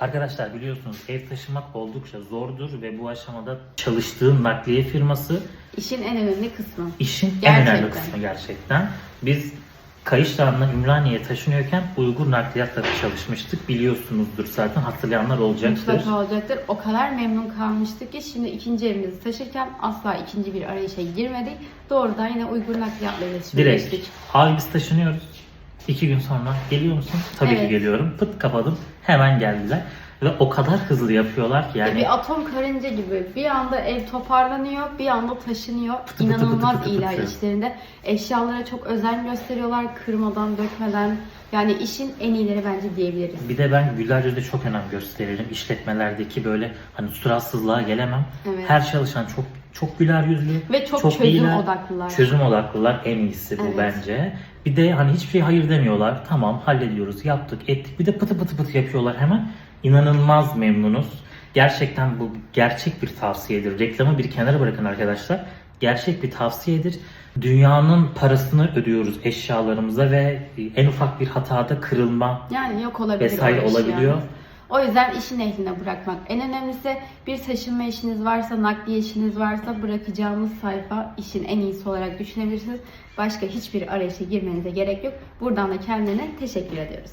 Arkadaşlar biliyorsunuz ev taşımak oldukça zordur ve bu aşamada çalıştığım nakliye firması İşin en önemli kısmı. işin en Gerçekten. önemli kısmı gerçekten. Biz Kayışlar'dan Ümraniye'ye taşınıyorken Uygur Nakliyat'ta çalışmıştık. Biliyorsunuzdur zaten hatırlayanlar olacaktır. Mutlaka olacaktır. O kadar memnun kalmıştık ki şimdi ikinci evimizi taşırken asla ikinci bir arayışa girmedik. Doğrudan yine Uygur nakliyatla iletişime Direkt geçtik. abi biz taşınıyoruz. İki gün sonra geliyor musun? Tabii ki Evet. geliyorum. Pıt kapadım. Hemen geldiler. Ve o kadar hızlı yapıyorlar ki yani Bir atom karınca gibi bir anda ev toparlanıyor, bir anda taşınıyor. pıtı İnanılmaz pıtı pıtı iyiler pıtı. işlerinde. Eşyalara çok özen gösteriyorlar, kırmadan, dökmeden. Yani işin en iyileri bence diyebiliriz. Bir de ben güler yüzde çok önem gösteririm. İşletmelerdeki böyle hani suratsızlığa gelemem. Evet. Her çalışan çok çok güler yüzlü. Ve çok, çözüm iyiler. odaklılar. Çözüm odaklılar en iyisi bu Evet. bence. Bir de hani hiçbir şey hayır demiyorlar. Tamam hallediyoruz, yaptık, ettik. Bir de pıtı pıtı pıtı yapıyorlar hemen. İnanılmaz memnunuz. Gerçekten bu gerçek bir tavsiyedir. Reklamı bir kenara bırakın arkadaşlar. Gerçek bir tavsiyedir. Dünyanın parasını ödüyoruz eşyalarımıza ve en ufak bir hatada kırılma Yani yok olabilir. vesaire o eşya. O yüzden işin ehline bırakmak. En önemlisi bir taşınma işiniz varsa, nakliye işiniz varsa bırakacağımız sayfa işin en iyisi olarak düşünebilirsiniz. Başka hiçbir arayışa girmenize gerek yok. Buradan da kendine teşekkür ediyoruz.